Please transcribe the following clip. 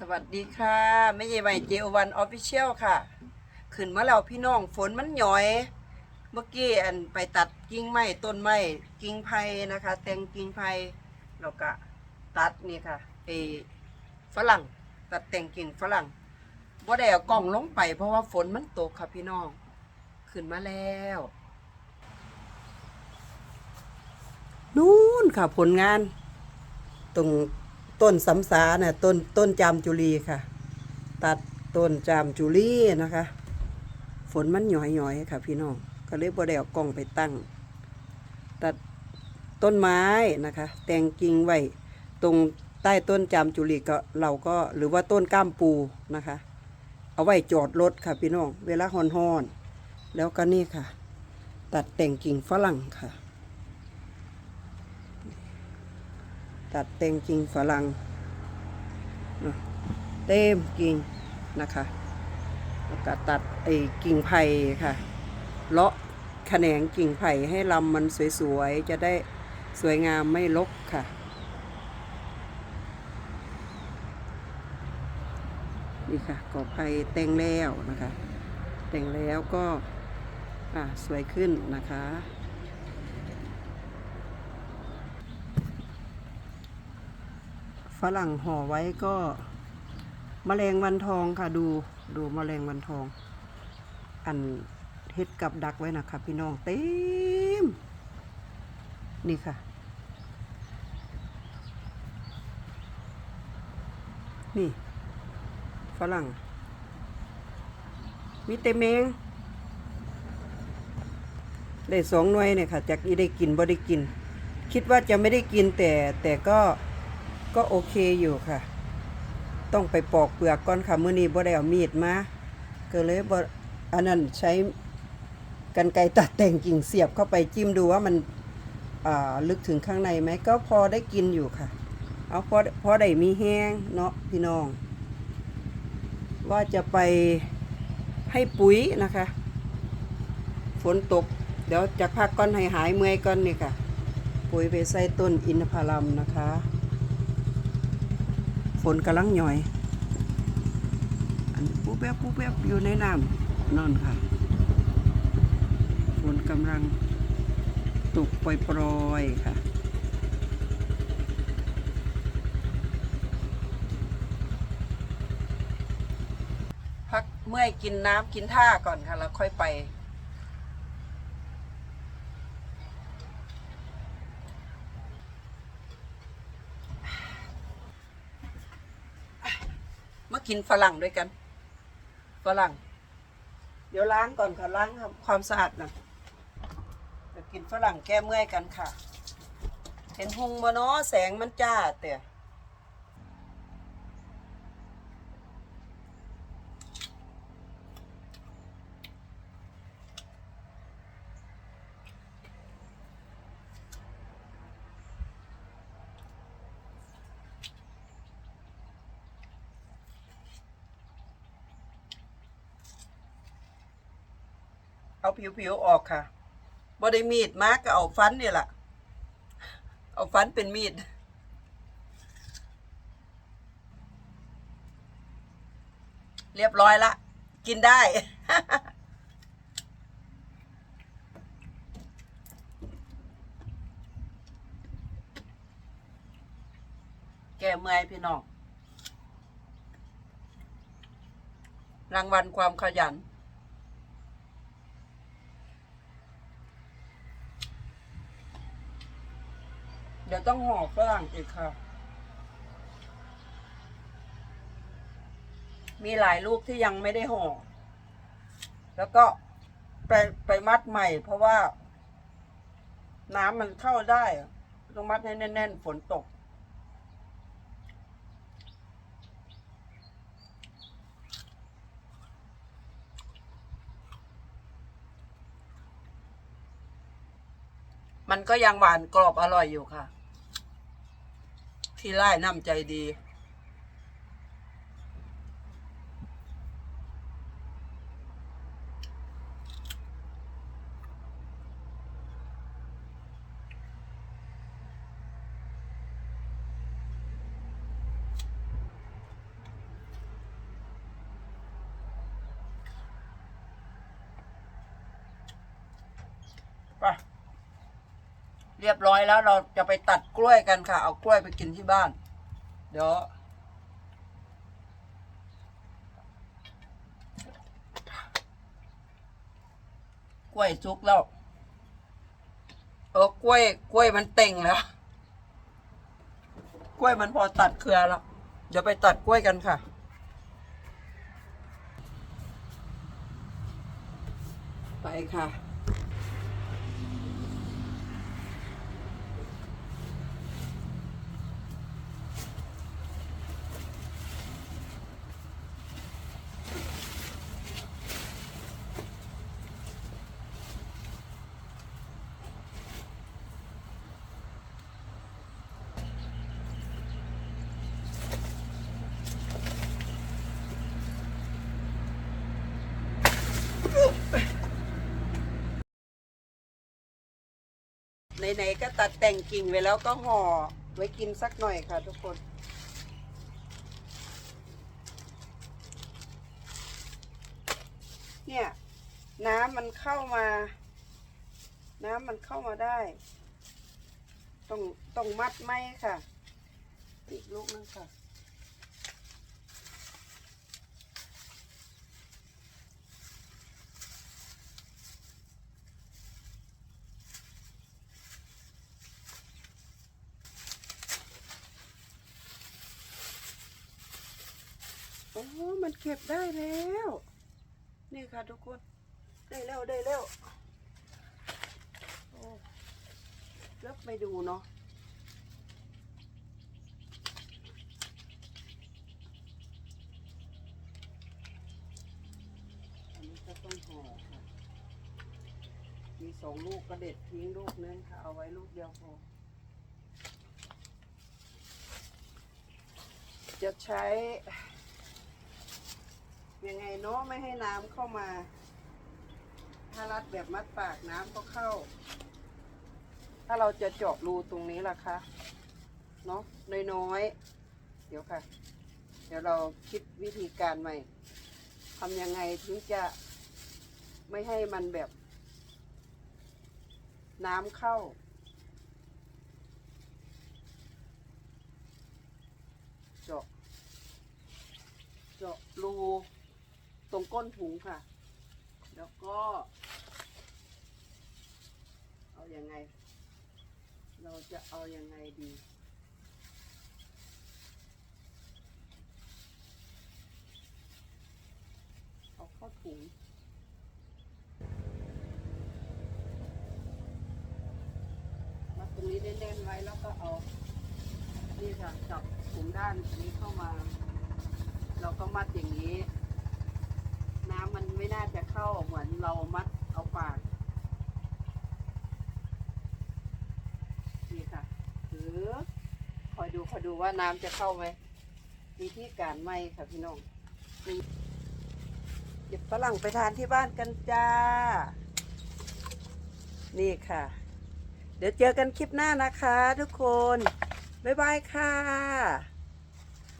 สวัสดีค่ะไม่ใช่ใหม่เจวันออฟฟิเชียลค่ะขึ้นมาแล้วพี่น้องฝนมันหย่อย เมื่อกี้อันไปตัดกิ่งไม้ต้นไม้กิ่งไผ่นะคะ แต่งกิ่งไผ่แล้วก็ตัดนี่ค่ะไอฝรั่งตัดแต่งกิ่งฝรั่งว่าได้เอากล่องลงไป เพราะว่าฝนมันตกค่ะพี่น้อง ขึ้นมาแล้วนู่นค่ะผลงาน ตรง ต้นสำสาน่ะต้นต้นจามจุลีค่ะ ตัดต้นจามจุลีนะคะ ฝนมันหย่อยๆค่ะ พี่น้องก็เลยบ่ได้เอากล้องไปตั้ง ตัดต้นไม้นะคะ แต่งกิ่งไว้ตรงใต้ต้นจามจุลีก็เราก็หรือว่าต้นก้ามปูนะคะ เอาไว้จอดรถค่ะพี่น้องเวลาฮ้อนๆแล้วก็นี่ค่ะ ตัดแต่งกิ่งฝรั่งค่ะ ตัดแต่งกิ่งฝรั่งเต็มกิ่งนะคะแล้วก็ตัดไอ้กิ่งไผ่ค่ะ เลาะแขนงกิ่งไผ่ให้ลำมันสวยๆ จะได้สวยงามไม่รกค่ะ นี่ค่ะกอไผ่แต่งแล้วนะคะแต่งแล้วก็อะสวยขึ้นนะคะ ฝรั่งห่อไว้ก็มแมลงวันทองค่ะดูดูมแมลงวันทอง อันเฮ็ดกับดักไว้นะคะพี่น้องเต็ม นี่ค่ะ นี่ ฝรั่ง มีเต็มเองได้สองหน่วยเนี่ยค่ะจากอีได้กินบ่ได้กิน คิดว่าจะไม่ได้กินแต่แต่ก็ ก็โอเคอยู่ค่ะ ต้องไปปอกเปลือกก่อนค่ะมื้อนี้บ่ได้เอามีดมาก็เลยบ่อันนั้นใช้กันไกรตัดแต่งกิ่งเสียบเข้าไปจิ้มดูว่ามันอ่าลึกถึงข้างในไหมก็พอได้กินอยู่ค่ะ เอาพอพอได้มีแห้งเนาะพี่น้อง ว่าจะไปให้ปุ๋ยนะคะ ฝนตก เดี๋ยวจะพักก่อนให้หายเมื่อยก่อนนี่ค่ะ ปุ๋ยไปใส่ต้นอินทผลัมนะคะ ฝนกำลังหย่อย อันปุบแป๊บปุบแป๊บอยู่ในน้ำนั่นค่ะ ฝนกำลังตกปล่อยๆค่ะพักเมื่อยกินน้ำกินท่าก่อนค่ะ แล้วค่อยไป กินฝรั่งด้วยกันฝรั่ง เดี๋ยวล้างก่อนค่ะล้างความสะอาดนะจะกินฝรั่งแก้เมื่อยกันค่ะ เห็นหงมาเนาะแสงมันจ้าแต่ เอาผิวๆออกค่ะบ่ได้มีดมากก็เอาฟันนี่แหละเอาฟันเป็นมีด เรียบร้อยละ กินได้ แก้เมื่อยพี่น้องรางวัลความขยัน ดี๋ยวต้องห่อฝรั่งอีกค่ะ มีหลายลูกที่ยังไม่ได้ห่อ แล้วก็ไปไปมัดใหม่ เพราะว่า น้ำมันเข้าได้ ต้องมัดให้แน่น ๆ ฝนตก มันก็ยังหวานกรอบอร่อยอยู่ค่ะ ที่ไล่น้ำใจดี เรียบร้อยแล้วเราจะไปตัดกล้วยกันค่ะ เอากล้วยไปกินที่บ้าน เดี๋ยวกล้วยสุกแล้วเออกล้วย กล้วยมันเต่งแล้ว กล้วยมันพอตัดเครือแล้ว เดี๋ยวไปตัดกล้วยกันค่ะ ไปค่ะ ไหนๆก็ตัดแต่งกิ่งไว้แล้วก็ห่อไว้กินสักหน่อยค่ะทุกคน เนี่ยน้ำมันเข้ามา น้ำมันเข้ามาได้ต้องต้องมัดไหมค่ะอีกลูกนึงค่ะ มันเก็บได้แล้ว นี่ค่ะทุกคน ได้แล้วได้แล้วโอ้เลือกไปดูเนาะอันนี้ก็ต้องห่อค่ะ มีสองลูกก็เด็ดทิ้งลูกนึงค่ะ เอาไว้ลูกเดียวพอ จะใช้ ยังไงเนาะไม่ให้น้ำเข้ามา ถ้ารัดแบบมัดปากน้ำก็เข้า ถ้าเราจะเจาะรูตรงนี้ล่ะคะเนาะน้อยๆ เดี๋ยวค่ะ เดี๋ยวเราคิดวิธีการใหม่ทำยังไงถึงจะไม่ให้มันแบบ น้ำเข้าเจาะเจาะรู ตรงก้นถุงค่ะ แล้วก็ เอาอยัางไง เราจะเอาอยัางไงดีเอาเข้าถุงมัดตรงนี้แน่นๆไว้แล้วก็เอา นี่ค่ะจับถุงด้านนี้เข้ามา เราก็มัดอย่างนี้ มันไม่น่าจะเข้าเหมือนเรามัดเอาปากนี่ค่ะถือคอยดูคอยดูว่าน้ำจะเข้าไหมวิธีการไหมค่ะพี่น้องเก็บฝรั่งไปทานที่บ้านกันจ้า นี่ค่ะ เดี๋ยวเจอกันคลิปหน้านะคะทุกคน บ๊ายบายค่ะ